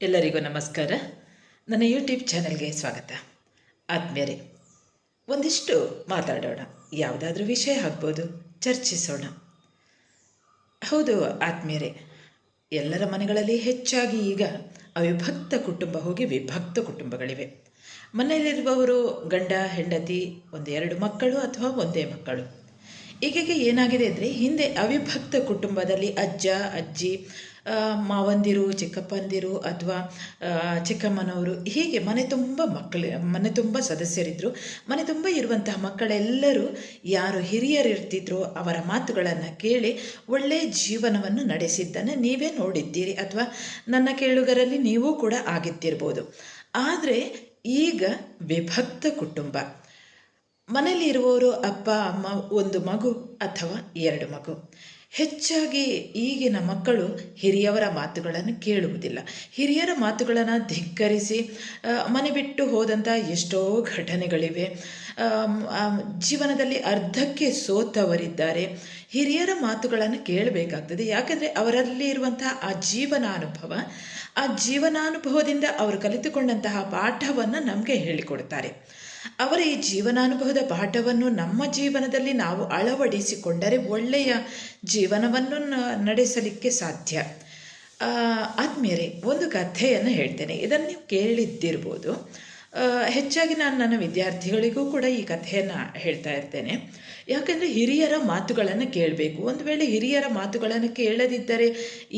ಎಲ್ಲರಿಗೂ ನಮಸ್ಕಾರ. ನನ್ನ ಯೂಟ್ಯೂಬ್ ಚಾನಲ್ಗೆ ಸ್ವಾಗತ. ಆದ್ಮೇಲೆ ಒಂದಿಷ್ಟು ಮಾತಾಡೋಣ. ಯಾವುದಾದ್ರೂ ವಿಷಯ ಆಗ್ಬೋದು, ಚರ್ಚಿಸೋಣ. ಹೌದು ಆತ್ಮೀಯರೇ, ಎಲ್ಲರ ಮನೆಗಳಲ್ಲಿ ಹೆಚ್ಚಾಗಿ ಈಗ ಅವಿಭಕ್ತ ಕುಟುಂಬ ಹೋಗಿ ವಿಭಕ್ತ ಕುಟುಂಬಗಳಿವೆ. ಮನೆಯಲ್ಲಿರುವವರು ಗಂಡ, ಹೆಂಡತಿ ಒಂದೆರಡು ಮಕ್ಕಳು ಅಥವಾ ಒಂದೇ ಮಕ್ಕಳು. ಈಗೀಗ ಏನಾಗಿದೆ ಅಂದರೆ ಹಿಂದೆ ಅವಿಭಕ್ತ ಕುಟುಂಬದಲ್ಲಿ ಅಜ್ಜ, ಅಜ್ಜಿ ಮಾವಂದಿರು, ಚಿಕ್ಕಪ್ಪಂದಿರು ಅಥವಾ ಚಿಕ್ಕಮ್ಮನವರು ಹೀಗೆ ಮನೆ ತುಂಬ ಮಕ್ಕಳು, ಮನೆ ತುಂಬ ಸದಸ್ಯರಿದ್ದರು ಮನೆ ತುಂಬ ಇರುವಂತಹ ಮಕ್ಕಳೆಲ್ಲರೂ ಯಾರು ಹಿರಿಯರಿರ್ತಿದ್ರು ಅವರ ಮಾತುಗಳನ್ನು ಕೇಳಿ ಒಳ್ಳೆಯ ಜೀವನವನ್ನು ನಡೆಸಿದ್ದನ್ನು ನೀವೇ ನೋಡಿದ್ದೀರಿ ಅಥವಾ ನನ್ನ ಕೇಳುಗರಲ್ಲಿ ನೀವೂ ಕೂಡ ಆಗಿದ್ದಿರ್ಬೋದು ಆದರೆ ಈಗ ವಿಭಕ್ತ ಕುಟುಂಬ. ಮನೆಯಲ್ಲಿ ಇರುವವರು ಅಪ್ಪ, ಅಮ್ಮ, ಒಂದು ಮಗು ಅಥವಾ ಎರಡು ಮಗು. ಹೆಚ್ಚಾಗಿ ಈಗಿನ ಮಕ್ಕಳು ಹಿರಿಯವರ ಮಾತುಗಳನ್ನು ಕೇಳುವುದಿಲ್ಲ. ಹಿರಿಯರ ಮಾತುಗಳನ್ನು ಧಿಕ್ಕರಿಸಿ ಮನೆ ಬಿಟ್ಟು ಹೋದಂಥ ಎಷ್ಟೋ ಘಟನೆಗಳಿವೆ. ಜೀವನದಲ್ಲಿ ಅರ್ಧಕ್ಕೆ ಸೋತವರಿದ್ದಾರೆ. ಹಿರಿಯರ ಮಾತುಗಳನ್ನು ಕೇಳಬೇಕಾಗ್ತದೆ. ಯಾಕೆಂದರೆ ಅವರಲ್ಲಿ ಇರುವಂತಹ ಆ ಜೀವನಾನುಭವ, ಆ ಜೀವನಾನುಭವದಿಂದ ಅವರು ಕಲಿತುಕೊಂಡಂತಹ ಪಾಠವನ್ನು ನಮಗೆ ಹೇಳಿಕೊಡ್ತಾರೆ. ಅವರ ಈ ಜೀವನಾನುಭವದ ಪಾಠವನ್ನು ನಮ್ಮ ಜೀವನದಲ್ಲಿ ನಾವು ಅಳವಡಿಸಿಕೊಂಡರೆ ಒಳ್ಳೆಯ ಜೀವನವನ್ನು ನಡೆಸಲಿಕ್ಕೆ ಸಾಧ್ಯ. ಆದಮೇಲೆ ಒಂದು ಕಥೆಯನ್ನು ಹೇಳ್ತೇನೆ. ಇದನ್ನು ನೀವು ಕೇಳಿದ್ದಿರ್ಬೋದು. ಹೆಚ್ಚಾಗಿ ನಾನು ನನ್ನ ವಿದ್ಯಾರ್ಥಿಗಳಿಗೂ ಕೂಡ ಈ ಕಥೆಯನ್ನು ಹೇಳ್ತಾ ಇರ್ತೇನೆ. ಯಾಕಂದರೆ ಹಿರಿಯರ ಮಾತುಗಳನ್ನು ಕೇಳಬೇಕು. ಒಂದು ವೇಳೆ ಹಿರಿಯರ ಮಾತುಗಳನ್ನು ಕೇಳದಿದ್ದರೆ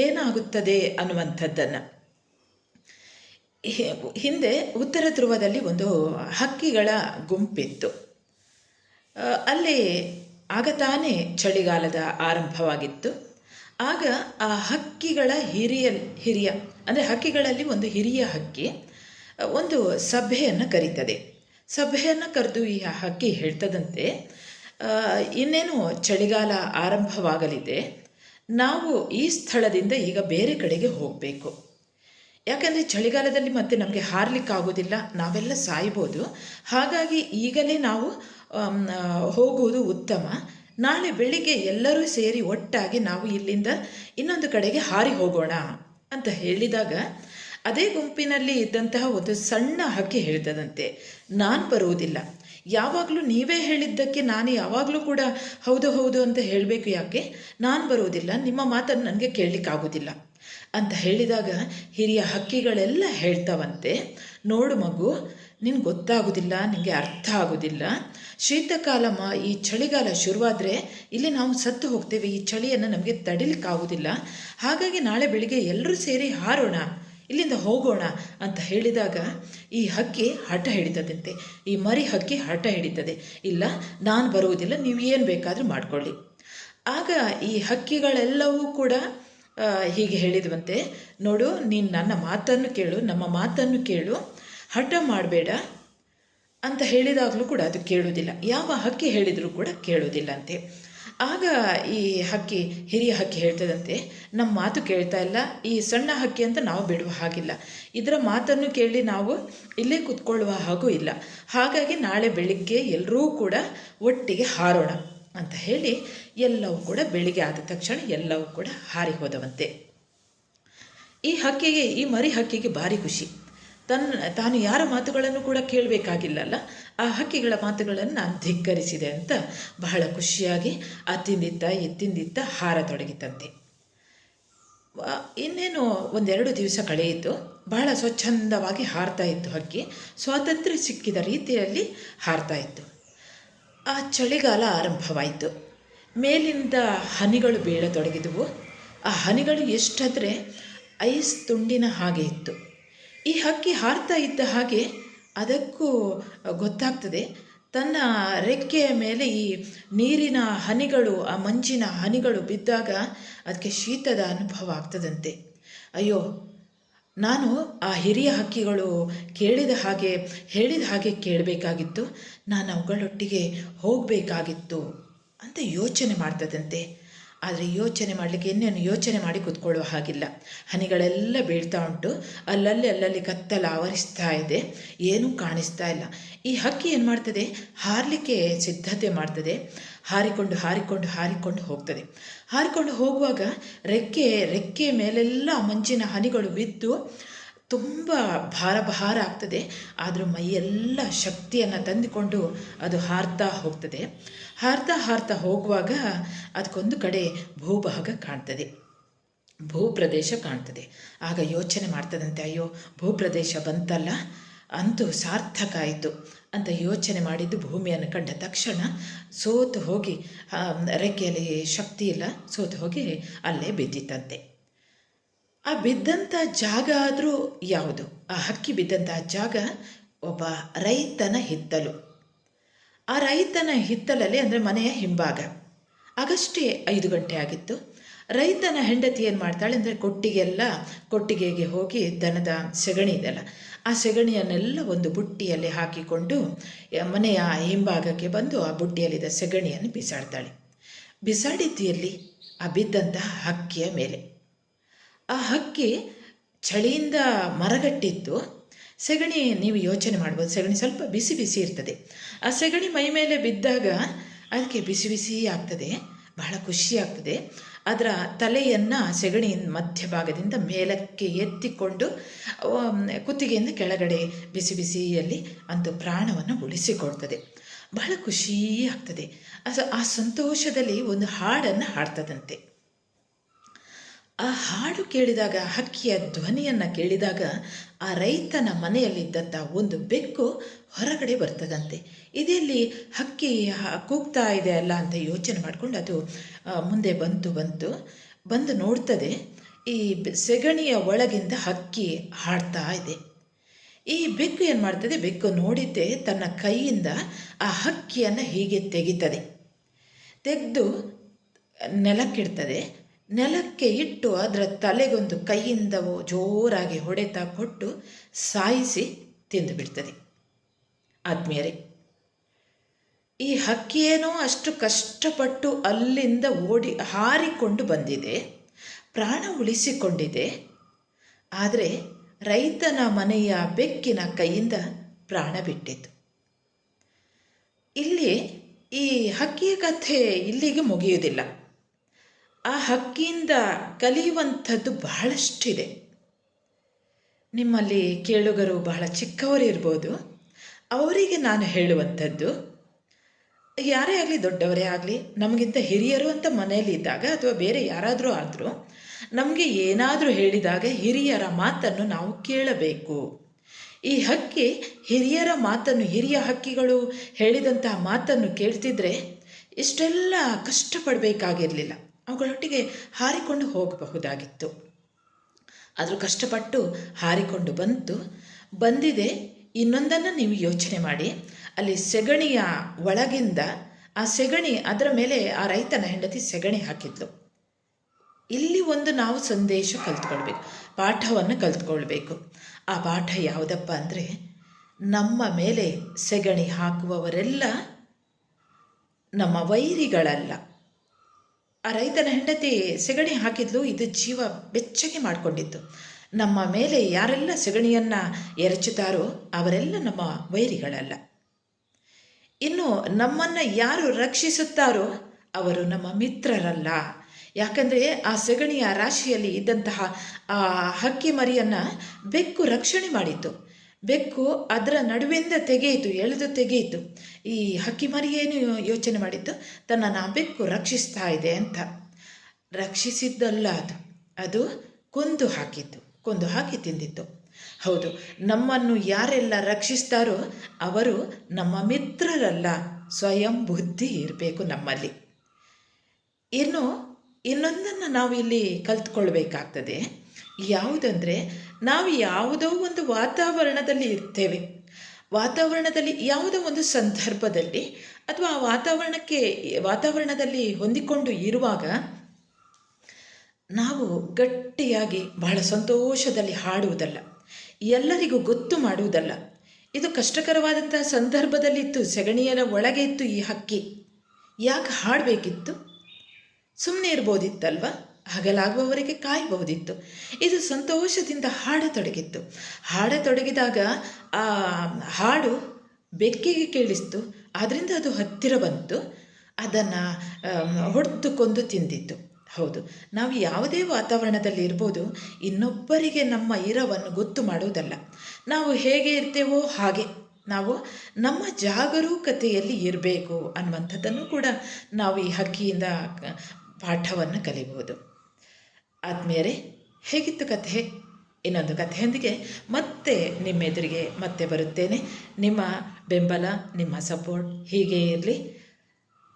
ಏನಾಗುತ್ತದೆ ಅನ್ನುವಂಥದ್ದನ್ನು. ಹಿಂದೆ ಉತ್ತರ ಧ್ರುವದಲ್ಲಿ ಒಂದು ಹಕ್ಕಿಗಳ ಗುಂಪಿತ್ತು. ಅಲ್ಲಿ ಆಗ ತಾನೇ ಚಳಿಗಾಲದ ಆರಂಭವಾಗಿತ್ತು. ಆಗ ಆ ಹಕ್ಕಿಗಳ ಹಿರಿಯ ಹಿರಿಯ, ಅಂದರೆ ಹಕ್ಕಿಗಳಲ್ಲಿ ಒಂದು ಹಿರಿಯ ಹಕ್ಕಿ ಒಂದು ಸಭೆಯನ್ನು ಕರೀತದೆ. ಸಭೆಯನ್ನು ಕರೆದು ಈ ಹಕ್ಕಿ ಹೇಳ್ತದಂತೆ ಇನ್ನೇನು ಚಳಿಗಾಲ ಆರಂಭವಾಗಲಿದೆ, ನಾವು ಈ ಸ್ಥಳದಿಂದ ಈಗ ಬೇರೆ ಕಡೆಗೆ ಹೋಗಬೇಕು. ಯಾಕಂದರೆ ಚಳಿಗಾಲದಲ್ಲಿ ಮತ್ತೆ ನಮಗೆ ಹಾರಲಿಕ್ಕಾಗೋದಿಲ್ಲ, ನಾವೆಲ್ಲ ಸಾಯ್ಬೋದು. ಹಾಗಾಗಿ ಈಗಲೇ ನಾವು ಹೋಗುವುದು ಉತ್ತಮ. ನಾಳೆ ಬೆಳಿಗ್ಗೆ ಎಲ್ಲರೂ ಸೇರಿ ಒಟ್ಟಾಗಿ ನಾವು ಇಲ್ಲಿಂದ ಇನ್ನೊಂದು ಕಡೆಗೆ ಹಾರಿ ಹೋಗೋಣ ಅಂತ ಹೇಳಿದಾಗ ಅದೇ ಗುಂಪಿನಲ್ಲಿ ಇದ್ದಂತಹ ಒಂದು ಸಣ್ಣ ಹಕ್ಕಿ ಹೇಳ್ತದಂತೆ ನಾನು ಬರುವುದಿಲ್ಲ. ಯಾವಾಗಲೂ ನೀವೇ ಹೇಳಿದ್ದಕ್ಕೆ ನಾನು ಯಾವಾಗಲೂ ಕೂಡ ಹೌದು ಹೌದು ಅಂತ ಹೇಳಬೇಕು ಯಾಕೆ? ನಾನು ಬರುವುದಿಲ್ಲ, ನಿಮ್ಮ ಮಾತನ್ನು ನನಗೆ ಕೇಳಲಿಕ್ಕಾಗೋದಿಲ್ಲ ಅಂತ ಹೇಳಿದಾಗ ಹಿರಿಯ ಹಕ್ಕಿಗಳೆಲ್ಲ ಹೇಳ್ತಾವಂತೆ, ನೋಡು ಮಗು, ನಿನ್ಗೆ ಗೊತ್ತಾಗೋದಿಲ್ಲ, ನಿನಗೆ ಅರ್ಥ ಆಗೋದಿಲ್ಲ. ಶೀತಕಾಲ ಮ, ಈ ಚಳಿಗಾಲ ಶುರುವಾದರೆ ಇಲ್ಲಿ ನಾವು ಸತ್ತು ಹೋಗ್ತೇವೆ, ಈ ಚಳಿಯನ್ನು ನಮಗೆ ತಡಿಲಿಕ್ಕಾಗೋದಿಲ್ಲ. ಹಾಗಾಗಿ ನಾಳೆ ಬೆಳಿಗ್ಗೆ ಎಲ್ಲರೂ ಸೇರಿ ಹಾರೋಣ. ಇಲ್ಲಿಂದ ಹೋಗೋಣ ಅಂತ ಹೇಳಿದಾಗ ಈ ಹಕ್ಕಿ ಹಠ ಹಿಡಿತದಂತೆ. ಈ ಮರಿ ಹಕ್ಕಿ ಹಠ ಹಿಡಿತದೆ. ಇಲ್ಲ, ನಾನು ಬರುವುದಿಲ್ಲ, ನೀವು ಏನು ಬೇಕಾದರೂ ಮಾಡಿಕೊಳ್ಳಿ. ಆಗ ಈ ಹಕ್ಕಿಗಳೆಲ್ಲವೂ ಕೂಡ ಹೀಗೆ ಹೇಳಿದ್ವಂತೆ, ನೋಡು, ನೀನು ನನ್ನ ಮಾತನ್ನು ಕೇಳು, ನಮ್ಮ ಮಾತನ್ನು ಕೇಳು, ಹಠ ಮಾಡಬೇಡ ಅಂತ ಹೇಳಿದಾಗಲೂ ಕೂಡ ಅದು ಕೇಳುವುದಿಲ್ಲ. ಯಾವ ಹಕ್ಕಿ ಹೇಳಿದರೂ ಕೂಡ ಕೇಳುವುದಿಲ್ಲ ಅಂತೆ. ಆಗ ಈ ಹಕ್ಕಿ ಹಿರಿಯ ಹಕ್ಕಿ ಹೇಳ್ತದಂತೆ ನಮ್ಮ ಮಾತು ಕೇಳ್ತಾ ಇಲ್ಲ, ಈ ಸಣ್ಣ ಹಕ್ಕಿ ಅಂತ ನಾವು ಬಿಡುವ ಹಾಗಿಲ್ಲ. ಇದರ ಮಾತನ್ನು ಕೇಳಿ ನಾವು ಇಲ್ಲೇ ಕೂತ್ಕೊಳ್ಳುವ ಹಾಗೂ ಇಲ್ಲ. ಹಾಗಾಗಿ ನಾಳೆ ಬೆಳಿಗ್ಗೆ ಎಲ್ಲರೂ ಕೂಡ ಒಟ್ಟಿಗೆ ಹಾರೋಣ, ಅಂತ ಹೇಳಿ ಎಲ್ಲವೂ ಕೂಡ ಬೆಳಿಗ್ಗೆ ಆದ ತಕ್ಷಣ ಎಲ್ಲವೂ ಕೂಡ ಹಾರಿ ಹೋದವಂತೆ. ಈ ಹಕ್ಕಿಗೆ, ಈ ಮರಿ ಹಕ್ಕಿಗೆ ಭಾರಿ ಖುಷಿ. ತನ್ನ, ತಾನು ಯಾರ ಮಾತುಗಳನ್ನು ಕೂಡ ಕೇಳಬೇಕಾಗಿಲ್ಲಲ್ಲ, ಆ ಹಕ್ಕಿಗಳ ಮಾತುಗಳನ್ನು ನಾನು ಧಿಕ್ಕರಿಸಿದೆ ಅಂತ ಬಹಳ ಖುಷಿಯಾಗಿ ಅತ್ತಿಂದಿತ್ತ ಎತ್ತಿಂದಿತ್ತ ಹಾರತೊಡಗಿತಂತೆ. ಇನ್ನೇನು ಒಂದೆರಡು ದಿವಸ ಕಳೆಯಿತು, ಬಹಳ ಸ್ವಚ್ಛಂದವಾಗಿ ಹಾರ್ತಾ ಇತ್ತು ಹಕ್ಕಿ, ಸ್ವಾತಂತ್ರ್ಯ ಸಿಕ್ಕಿದ ರೀತಿಯಲ್ಲಿ ಹಾರ್ತಾ ಇತ್ತು. ಆ ಚಳಿಗಾಲ ಆರಂಭವಾಯಿತು. ಮೇಲಿಂದ ಹನಿಗಳು ಬೀಳತೊಡಗಿದವು. ಆ ಹನಿಗಳು ಎಷ್ಟಾದರೆ ಐಸ್ ತುಂಡಿನ ಹಾಗೆ ಇತ್ತು. ಈ ಹಕ್ಕಿ ಹಾರ್ತಾ ಇದ್ದ ಹಾಗೆ ಅದಕ್ಕೂ ಗೊತ್ತಾಗ್ತದೆ. ತನ್ನ ರೆಕ್ಕೆಯ ಮೇಲೆ ಈ ನೀರಿನ ಹನಿಗಳು, ಆ ಮಂಜಿನ ಹನಿಗಳು ಬಿದ್ದಾಗ ಅದಕ್ಕೆ ಶೀತದ ಅನುಭವ ಆಗ್ತದಂತೆ. ಅಯ್ಯೋ, ನಾನು ಆ ಹಿರಿಯ ಹಕ್ಕಿಗಳು ಕೇಳಿದ ಹಾಗೆ, ಹೇಳಿದ ಹಾಗೆ ಕೇಳಬೇಕಾಗಿತ್ತು. ನಾನು ಅವುಗಳೊಟ್ಟಿಗೆ ಹೋಗಬೇಕಾಗಿತ್ತು ಅಂತ ಯೋಚನೆ ಮಾಡ್ತದಂತೆ. ಆದರೆ ಯೋಚನೆ ಮಾಡಲಿಕ್ಕೆ ಇನ್ನೇನು ಯೋಚನೆ ಮಾಡಿ ಕೂತ್ಕೊಳ್ಳುವ ಹಾಗಿಲ್ಲ. ಹನಿಗಳೆಲ್ಲ ಬೀಳ್ತಾ ಉಂಟು. ಅಲ್ಲಲ್ಲಿ ಅಲ್ಲಲ್ಲಿ ಕತ್ತಲ ಆವರಿಸ್ತಾ ಇದೆ. ಏನೂ ಕಾಣಿಸ್ತಾ ಇಲ್ಲ. ಈ ಹಕ್ಕಿ ಏನು ಮಾಡ್ತದೆ? ಹಾರಲಿಕ್ಕೆ ಸಿದ್ಧತೆ ಮಾಡ್ತದೆ. ಹಾರಿಕೊಂಡು ಹಾರಿಕೊಂಡು ಹಾರಿಕೊಂಡು ಹೋಗ್ತದೆ. ಹಾರಿಕೊಂಡು ಹೋಗುವಾಗ ರೆಕ್ಕೆ ರೆಕ್ಕೆ ಮೇಲೆಲ್ಲ ಮಂಜಿನ ಹನಿಗಳು ಬಿದ್ದು ತುಂಬ ಭಾರ ಭಾರ ಆಗ್ತದೆ. ಆದರೂ ಮೈಯೆಲ್ಲ ಶಕ್ತಿಯನ್ನು ತಂದುಕೊಂಡು ಅದು ಹಾರ್ತಾ ಹೋಗ್ತದೆ. ಹಾರ್ತಾ ಹಾರ್ತಾ ಹೋಗುವಾಗ ಅದಕ್ಕೊಂದು ಕಡೆ ಭೂಭಾಗ ಕಾಣ್ತದೆ. ಭೂಪ್ರದೇಶ ಕಾಣ್ತದೆ. ಆಗ ಯೋಚನೆ ಮಾಡ್ತದಂತೆ, ಅಯ್ಯೋ, ಭೂಪ್ರದೇಶ ಬಂತಲ್ಲ, ಅಂತೂ ಸಾರ್ಥಕ ಆಯಿತು ಅಂತ ಯೋಚನೆ ಮಾಡಿದ್ದು ಭೂಮಿಯನ್ನು ಕಂಡ ತಕ್ಷಣ ಸೋತು ಹೋಗಿ ರೆಕ್ಕೆಯಲ್ಲಿ ಶಕ್ತಿ ಇಲ್ಲ, ಸೋತು ಹೋಗಿ ಅಲ್ಲೇ ಬಿದ್ದಿತ್ತಂತೆ. ಆ ಬಿದ್ದಂಥ ಜಾಗ ಆದರೂ ಯಾವುದು? ಆ ಹಕ್ಕಿ ಬಿದ್ದಂಥ ಜಾಗ ಒಬ್ಬ ರೈತನ ಹಿತ್ತಲು. ಆ ರೈತನ ಹಿತ್ತಲಲ್ಲಿ ಅಂದರೆ ಮನೆಯ ಹಿಂಭಾಗ. ಆಗಷ್ಟೇ ಐದು ಗಂಟೆ ಆಗಿತ್ತು. ರೈತನ ಹೆಂಡತಿ ಏನು ಮಾಡ್ತಾಳೆ ಅಂದರೆ ಕೊಟ್ಟಿಗೆಲ್ಲ ಕೊಟ್ಟಿಗೆಗೆ ಹೋಗಿ ದನದ ಸೆಗಣಿ ಇದೆಯಲ್ಲ ಆ ಸೆಗಣಿಯನ್ನೆಲ್ಲ ಒಂದು ಬುಟ್ಟಿಯಲ್ಲಿ ಹಾಕಿಕೊಂಡು ಮನೆಯ ಹಿಂಭಾಗಕ್ಕೆ ಬಂದು ಆ ಬುಟ್ಟಿಯಲ್ಲಿದ್ದ ಸೆಗಣಿಯನ್ನು ಬಿಸಾಡ್ತಾಳೆ. ಬಿಸಾಡಿದ್ದಿಯಲ್ಲಿ ಆ ಬಿದ್ದಂತಹ ಹಕ್ಕಿಯ ಮೇಲೆ. ಆ ಹಕ್ಕಿ ಚಳಿಯಿಂದ ಮರಗಟ್ಟಿತ್ತು. ಸೆಗಣಿ ನೀವು ಯೋಚನೆ ಮಾಡ್ಬೋದು. ಸೆಗಣಿ ಸ್ವಲ್ಪ ಬಿಸಿ ಬಿಸಿ ಇರ್ತದೆ. ಆ ಸೆಗಣಿ ಮೈ ಮೇಲೆ ಬಿದ್ದಾಗ ಅದಕ್ಕೆ ಬಿಸಿ ಬಿಸಿ ಆಗ್ತದೆ. ಬಹಳ ಖುಷಿ ಆಗ್ತದೆ. ಅದರ ತಲೆಯನ್ನು ಸೆಗಣಿ ಮಧ್ಯಭಾಗದಿಂದ ಮೇಲಕ್ಕೆ ಎತ್ತಿಕೊಂಡು ಕುತ್ತಿಗೆಯಿಂದ ಕೆಳಗಡೆ ಬಿಸಿ ಬಿಸಿಯಲ್ಲಿ ಅಂತೂ ಪ್ರಾಣವನ್ನು ಉಳಿಸಿಕೊಡ್ತದೆ ಬಹಳ ಖುಷಿ ಆಗ್ತದೆ. ಆ ಸಂತೋಷದಲ್ಲಿ ಒಂದು ಹಾಡನ್ನು ಹಾಡ್ತದಂತೆ. ಆ ಹಾಡು ಕೇಳಿದಾಗ, ಹಕ್ಕಿಯ ಧ್ವನಿಯನ್ನು ಕೇಳಿದಾಗ ಆ ರೈತನ ಮನೆಯಲ್ಲಿದ್ದಂಥ ಒಂದು ಬೆಕ್ಕು ಹೊರಗಡೆ ಬರ್ತದಂತೆ. ಇದೆಲ್ಲಿ ಹಕ್ಕಿ ಕೂಗ್ತಾ ಇದೆ ಅಲ್ಲ ಅಂತ ಯೋಚನೆ ಮಾಡಿಕೊಂಡು ಅದು ಮುಂದೆ ಬಂತು ಬಂತು. ಬಂದು ನೋಡ್ತದೆ, ಈ ಸೆಗಣಿಯ ಒಳಗಿಂದ ಹಕ್ಕಿ ಹಾಡ್ತಾ ಇದೆ. ಈ ಬೆಕ್ಕು ಏನು ಮಾಡ್ತದೆ, ಬೆಕ್ಕು ನೋಡಿದ್ದೆ ತನ್ನ ಕೈಯಿಂದ ಆ ಹಕ್ಕಿಯನ್ನು ಹೀಗೆ ತೆಗಿತದೆ. ತೆಗೆದು ನೆಲಕ್ಕಿಡ್ತದೆ. ನೆಲಕ್ಕೆ ಇಟ್ಟು ಅದರ ತಲೆಗೊಂದು ಕೈಯಿಂದ ಜೋರಾಗಿ ಹೊಡೆತ ಕೊಟ್ಟು ಸಾಯಿಸಿ ತಿಂದು ಬಿಡ್ತದೆ. ಈ ಹಕ್ಕಿಯೇನೋ ಅಷ್ಟು ಕಷ್ಟಪಟ್ಟು ಅಲ್ಲಿಂದ ಓಡಿ ಹಾರಿಕೊಂಡು ಬಂದಿದೆ, ಪ್ರಾಣ ಉಳಿಸಿಕೊಂಡಿದೆ. ಆದರೆ ರೈತನ ಮನೆಯ ಬೆಕ್ಕಿನ ಕೈಯಿಂದ ಪ್ರಾಣ ಬಿಟ್ಟಿತು ಇಲ್ಲಿ ಈ ಹಕ್ಕಿಯ ಕಥೆ ಇಲ್ಲಿಗೆ ಮುಗಿಯುವುದಿಲ್ಲ. ಆ ಹಕ್ಕಿಯಿಂದ ಕಲಿಯುವಂಥದ್ದು ಬಹಳಷ್ಟಿದೆ. ನಿಮ್ಮಲ್ಲಿ ಕೇಳುಗರು ಬಹಳ ಚಿಕ್ಕವರು ಇರ್ಬೋದು. ಅವರಿಗೆ ನಾನು ಹೇಳುವಂಥದ್ದು, ಯಾರೇ ಆಗಲಿ ದೊಡ್ಡವರೇ ಆಗಲಿ, ನಮಗಿಂತ ಹಿರಿಯರು ಅಂತ ಮನೆಯಲ್ಲಿ ಇದ್ದಾಗ ಅಥವಾ ಬೇರೆ ಯಾರಾದರೂ ಆದರೂ ನಮಗೆ ಏನಾದರೂ ಹೇಳಿದಾಗ ಹಿರಿಯರ ಮಾತನ್ನು ನಾವು ಕೇಳಬೇಕು. ಈ ಹಕ್ಕಿ, ಹಿರಿಯರ ಮಾತನ್ನು, ಹಿರಿಯ ಹಕ್ಕಿಗಳು ಹೇಳಿದಂತಹ ಮಾತನ್ನು ಕೇಳ್ತಿದ್ರೆ ಇಷ್ಟೆಲ್ಲ ಕಷ್ಟಪಡಬೇಕಾಗಿರಲಿಲ್ಲ. ಅವುಗಳೊಟ್ಟಿಗೆ ಹಾರಿಕೊಂಡು ಹೋಗಬಹುದಾಗಿತ್ತು. ಆದರೂ ಕಷ್ಟಪಟ್ಟು ಹಾರಿಕೊಂಡು ಬಂತು. ಬಂದಿದೆ, ಇನ್ನೊಂದನ್ನು ನೀವು ಯೋಚನೆ ಮಾಡಿ. ಅಲ್ಲಿ ಸೆಗಣಿಯ ಒಳಗಿಂದ, ಆ ಸೆಗಣಿ, ಅದರ ಮೇಲೆ ಆ ರೈತನ ಹೆಂಡತಿ ಸೆಗಣಿ ಹಾಕಿದ್ಲು. ಇಲ್ಲಿ ಒಂದು ನಾವು ಸಂದೇಶ ಕಲ್ತ್ಕೊಳ್ಬೇಕು, ಪಾಠವನ್ನು ಕಲ್ತ್ಕೊಳ್ಬೇಕು. ಆ ಪಾಠ ಯಾವುದಪ್ಪ ಅಂದರೆ, ನಮ್ಮ ಮೇಲೆ ಸೆಗಣಿ ಹಾಕುವವರೆಲ್ಲ ನಮ್ಮ ವೈರಿಗಳಲ್ಲ. ಆ ರೈತನ ಹೆಂಡತಿ ಸೆಗಣಿ ಹಾಕಿದ್ಲು, ಇದು ಜೀವ ಬೆಚ್ಚಗೆ ಮಾಡಿಕೊಂಡಿತ್ತು. ನಮ್ಮ ಮೇಲೆ ಯಾರೆಲ್ಲ ಸೆಗಣಿಯನ್ನು ಎರಚುತ್ತಾರೋ ಅವರೆಲ್ಲ ನಮ್ಮ ವೈರಿಗಳಲ್ಲ. ಇನ್ನು ನಮ್ಮನ್ನು ಯಾರು ರಕ್ಷಿಸುತ್ತಾರೋ ಅವರು ನಮ್ಮ ಮಿತ್ರರಲ್ಲ. ಯಾಕಂದರೆ ಆ ಸೆಗಣಿಯ ರಾಶಿಯಲ್ಲಿ ಇದ್ದಂತಹ ಆ ಹಕ್ಕಿ ಮರಿಯನ್ನು ಬೆಕ್ಕು ರಕ್ಷಣೆ ಮಾಡಿತ್ತು. ಬೆಕ್ಕು ಅದರ ನಡುವಿಂದ ತೆಗೆಯಿತು, ಎಳೆದು ತೆಗೆಯಿತು. ಈ ಹಕ್ಕಿ ಮರಿ ಏನು ಯೋಚನೆ ಮಾಡಿತ್ತು ತನ್ನ ನಾ ಬೆಕ್ಕು ರಕ್ಷಿಸ್ತಾ ಇದೆ ಅಂತ. ರಕ್ಷಿಸಿದ್ದಲ್ಲ ಅದು. ಅದು ಕೊಂದು ಹಾಕಿತ್ತು. ಕೊಂದು ಹಾಕಿ ತಿಂದಿತ್ತು. ಹೌದು, ನಮ್ಮನ್ನು ಯಾರೆಲ್ಲ ರಕ್ಷಿಸ್ತಾರೋ ಅವರು ನಮ್ಮ ಮಿತ್ರರಲ್ಲ. ಸ್ವಯಂ ಬುದ್ಧಿ ಇರಬೇಕು ನಮ್ಮಲ್ಲಿ. ಇನ್ನು, ಇನ್ನೊಂದನ್ನು ನಾವು ಇಲ್ಲಿ ಕಲ್ತ್ಕೊಳ್ಬೇಕಾಗ್ತದೆ. ಯಾವುದಂದರೆ ನಾವು ಯಾವುದೋ ಒಂದು ವಾತಾವರಣದಲ್ಲಿ ಇರ್ತೇವೆ. ವಾತಾವರಣದಲ್ಲಿ ಯಾವುದೋ ಒಂದು ಸಂದರ್ಭದಲ್ಲಿ ಅಥವಾ ಆ ವಾತಾವರಣಕ್ಕೆ, ವಾತಾವರಣದಲ್ಲಿ ಹೊಂದಿಕೊಂಡು ಇರುವಾಗ ನಾವು ಗಟ್ಟಿಯಾಗಿ ಬಹಳ ಸಂತೋಷದಲ್ಲಿ ಹಾಡುವುದಲ್ಲ. ಎಲ್ಲರಿಗೂ ಗೊತ್ತು ಮಾಡುವುದಲ್ಲ. ಇದು ಕಷ್ಟಕರವಾದಂತಹ ಸಂದರ್ಭದಲ್ಲಿತ್ತು ಸೆಗಣಿಯರ ಒಳಗೆ ಇತ್ತು ಈ ಹಕ್ಕಿ. ಯಾಕೆ ಹಾಡಬೇಕಿತ್ತು? ಸುಮ್ಮನೆ ಇರ್ಬೋದಿತ್ತಲ್ವ? ಹಗಲಾಗುವವರೆಗೆ ಕಾಯಬಹುದಿತ್ತು. ಇದು ಸಂತೋಷದಿಂದ ಹಾಡತೊಡಗಿತ್ತು ಹಾಡತೊಡಗಿದಾಗ ಆ ಹಾಡು ಬೆಕ್ಕಿಗೆ ಕೇಳಿಸ್ತು. ಆದ್ದರಿಂದ ಅದು ಹತ್ತಿರ ಬಂತು. ಅದನ್ನು ಹೊಡೆದುಕೊಂಡು ತಿಂದಿತ್ತು. ಹೌದು, ನಾವು ಯಾವುದೇ ವಾತಾವರಣದಲ್ಲಿ ಇರ್ಬೋದು, ಇನ್ನೊಬ್ಬರಿಗೆ ನಮ್ಮ ಇರವನ್ನು ಗೊತ್ತು ಮಾಡುವುದಲ್ಲ. ನಾವು ಹೇಗೆ ಇರ್ತೇವೋ ಹಾಗೆ ನಾವು ನಮ್ಮ ಜಾಗರೂಕತೆಯಲ್ಲಿ ಇರಬೇಕು ಅನ್ನುವಂಥದ್ದನ್ನು ಕೂಡ ನಾವು ಈ ಹಕ್ಕಿಯಿಂದ ಪಾಠವನ್ನು ಕಲಿಬೋದು ಆದ್ಮೇಲೆ ಹೇಗಿತ್ತು ಕಥೆ. ಇನ್ನೊಂದು ಕಥೆಯೊಂದಿಗೆ ಮತ್ತೆ ನಿಮ್ಮ ಎದುರಿಗೆ ಮತ್ತೆ ಬರುತ್ತೇನೆ. ನಿಮ್ಮ ಬೆಂಬಲ, ನಿಮ್ಮ ಸಪೋರ್ಟ್ ಹೀಗೆ ಇರಲಿ.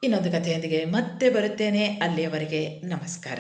ಇನ್ನೊಂದು ಕಥೆಯೊಂದಿಗೆ ಮತ್ತೆ ಬರುತ್ತೇನೆ. ಅಲ್ಲಿಯವರೆಗೆ ನಮಸ್ಕಾರ.